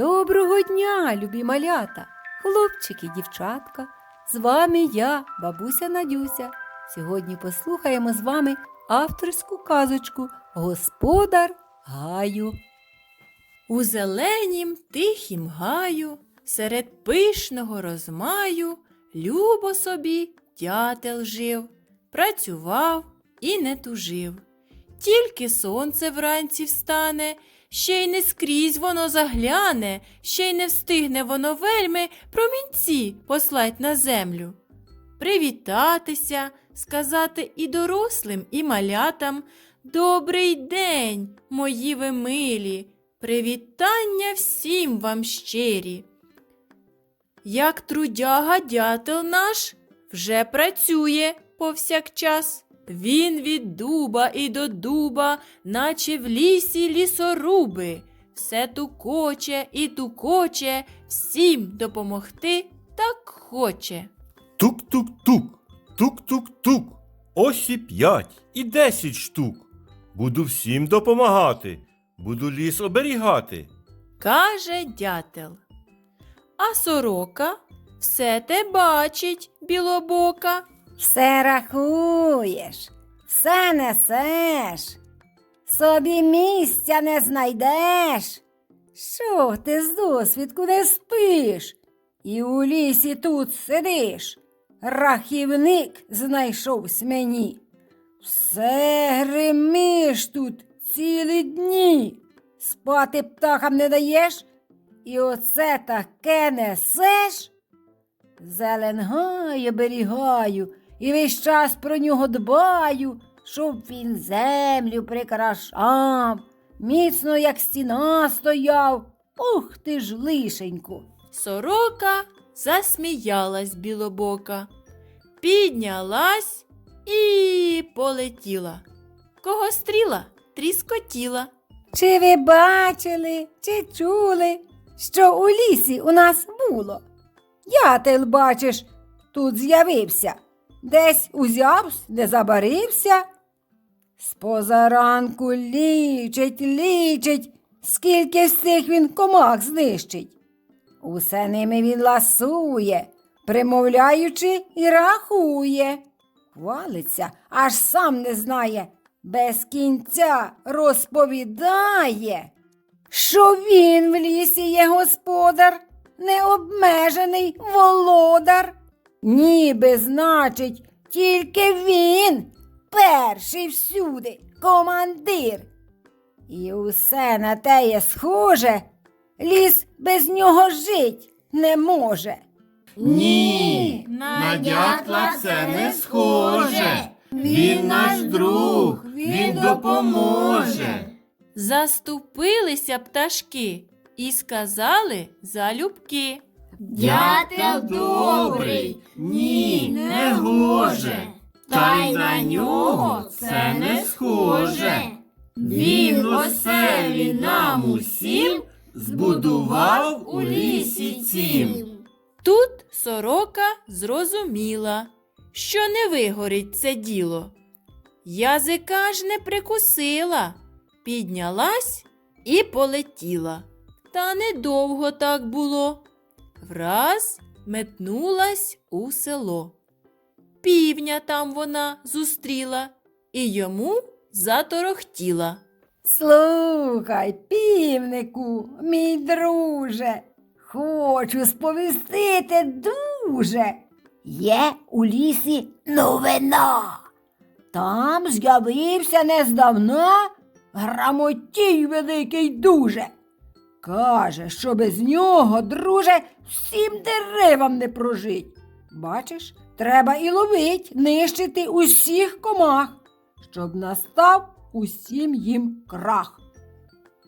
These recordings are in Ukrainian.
Доброго дня, любі малята, хлопчики, дівчатка. З вами я, бабуся Надюся. Сьогодні послухаємо з вами авторську казочку Господар Гаю. У зеленім тихім гаю, серед пишного розмаю, любо собі дятел жив, працював і не тужив. Тільки сонце вранці встане, ще й не скрізь воно загляне, ще й не встигне воно вельми промінці послать на землю. Привітатися, сказати і дорослим, і малятам Добрий день, мої ви милі, привітання всім вам щирі. Як трудяга дятел наш вже працює повсякчас. Він від дуба і до дуба, наче в лісі лісоруби, все тукоче і тукоче, всім допомогти так хоче. Тук-тук-тук, тук-тук-тук. Ось і п'ять, і десять штук. Буду всім допомагати, буду ліс оберігати. каже дятел. А сорока все те бачить, білобока. Все рахуєш, все несеш, собі місця не знайдеш. Що ти з досвідку не спиш? І у лісі тут сидиш. Рахівник знайшовсь мені. Все гримиш тут цілі дні. Спати птахам не даєш, і оце таке несеш. Зелен гаю оберігаю, і весь час про нього дбаю, щоб він землю прикрашав, міцно, як стіна стояв. Ух ти ж лишенько. Сорока засміялась білобока, піднялась і полетіла. Кого стріла, тріскотіла. Чи ви бачили, чи чули, що у лісі у нас було? Ятел, бачиш, тут з'явився, десь узявсь, не забарився. З позаранку лічить, лічить, скільки з він комах знищить. Усе ними він ласує, примовляючи і рахує. Хвалиться, аж сам не знає, без кінця розповідає, що він в лісі є господар, необмежений володар. Ніби, значить, тільки він перший всюди командир. І усе на теє схоже, ліс без нього жить не може. Ні, на дятла це не схоже. Він наш друг, він допоможе. Заступилися пташки і сказали залюбки. Дятел добрий, ні, не гоже. Та й на нього це не схоже. Він оселі нам усім збудував у лісі цім. Тут сорока зрозуміла, що не вигорить це діло. Язика ж не прикусила, піднялась і полетіла. Та недовго так було. Враз метнулась у село. Півня там вона зустріла і йому заторохтіла. Слухай, півнику, мій друже, хочу сповістити дуже. Є у лісі новина. Там з'явився нездавна грамотій великий дуже. Каже, що без нього, друже, всім деревам не прожить. Бачиш, треба і ловить, нищити усіх комах, щоб настав усім їм крах.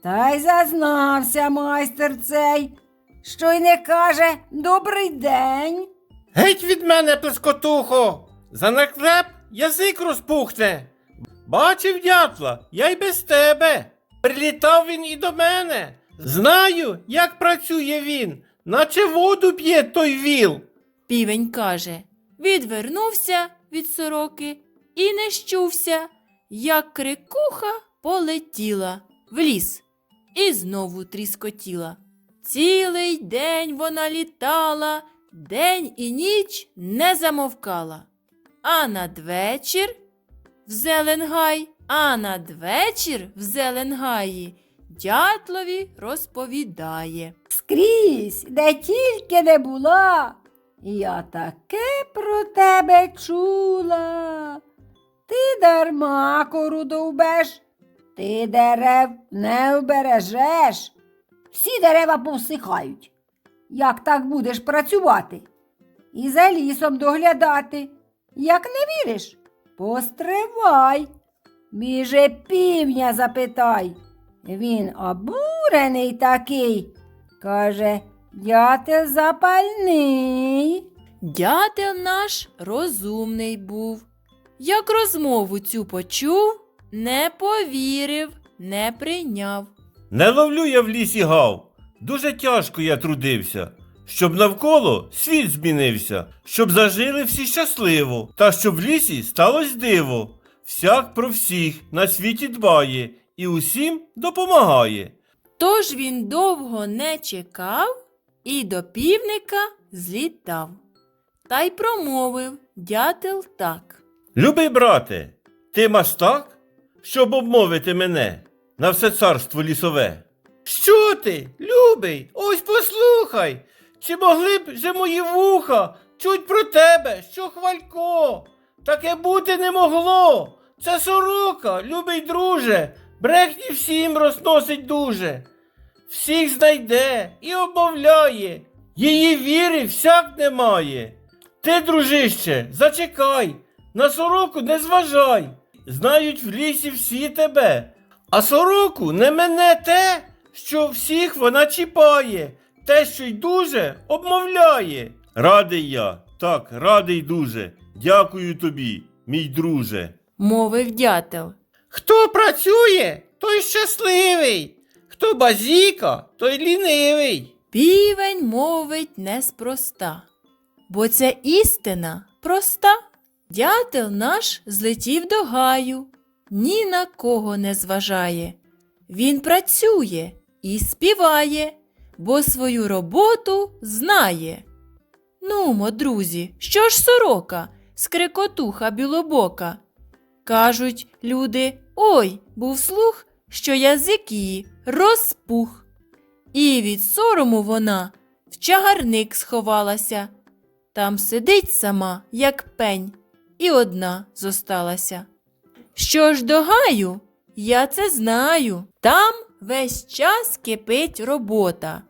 Та й зазнався майстер цей, що й не каже добрий день. Геть від мене, плескотухо! За наклеп язик розпухне. Бачив дятла, я й без тебе. Прилітав він і до мене. Знаю, як працює він, наче воду п'є той віл. Півень каже, відвернувся від сороки і не щувся, як крикуха полетіла в ліс і знову тріскотіла. Цілий день вона літала, день і ніч не замовкала. А надвечір в Зеленгай, а надвечір в Зеленгаї дятлові розповідає. Скрізь, де тільки не була, я таке про тебе чула. Ти дарма кору довбеш, ти дерев не вбережеш. Всі дерева повсихають. Як так будеш працювати? І за лісом доглядати. Як не віриш, постривай. Біже півня запитай. Він обурений такий. Каже, дятел запальний. Дятел наш розумний був. Як розмову цю почув, не повірив, не прийняв. Не ловлю я в лісі гав. Дуже тяжко я трудився, щоб навколо світ змінився, щоб зажили всі щасливо, та щоб в лісі сталося диво. Всяк про всіх на світі дбає і усім допомагає. Тож він довго не чекав і до півника злітав. Та й промовив дятел так. Любий брате, ти мастак, щоб обмовити мене на все царство лісове. Що ти, любий, ось послухай, чи могли б же мої вуха чуть про тебе, що хвалько? Таке бути не могло. Це сорока, любий друже, брехні всім розносить дуже. Всіх знайде і обмовляє, її віри всяк немає. Ти, дружище, зачекай, на сороку не зважай. Знають в лісі всі тебе. А сороку не мене те, що всіх вона чіпає, те, що й дуже обмовляє. Радий я, так, радий дуже. Дякую тобі, мій друже. Мовив дятел. Хто працює, той щасливий. Хто базіка, той лінивий. Півень мовить неспроста, бо ця істина проста. Дятел наш злетів до гаю, ні на кого не зважає. Він працює і співає, бо свою роботу знає. Нумо, друзі, що ж сорока, скрикотуха білобока. Кажуть люди, ой, був слух, що язик її розпух. І від сорому вона в чагарник сховалася. Там сидить сама, як пень, і одна зосталася. Що ж до гаю, я це знаю. Там весь час кипить робота.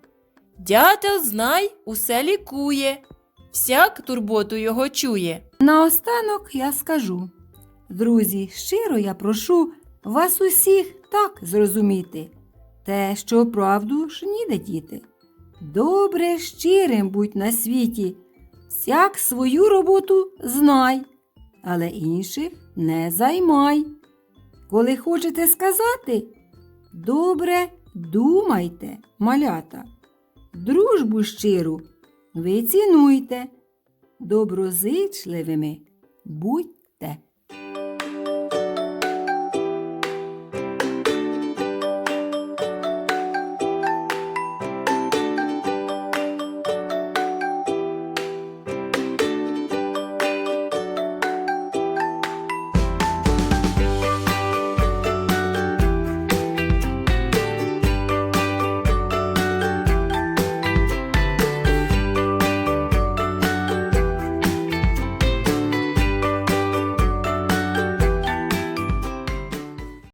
Дятел, знай, усе лікує, всяк турботу його чує. Наостанок я скажу. Друзі, щиро я прошу вас усіх так зрозуміти. Те, що правду ж ніде діти. Добре щирим будь на світі, всяк свою роботу знай, але інших не займай. Коли хочете сказати, добре думайте, малята. Дружбу щиру ви цінуйте, доброзичливими будьте.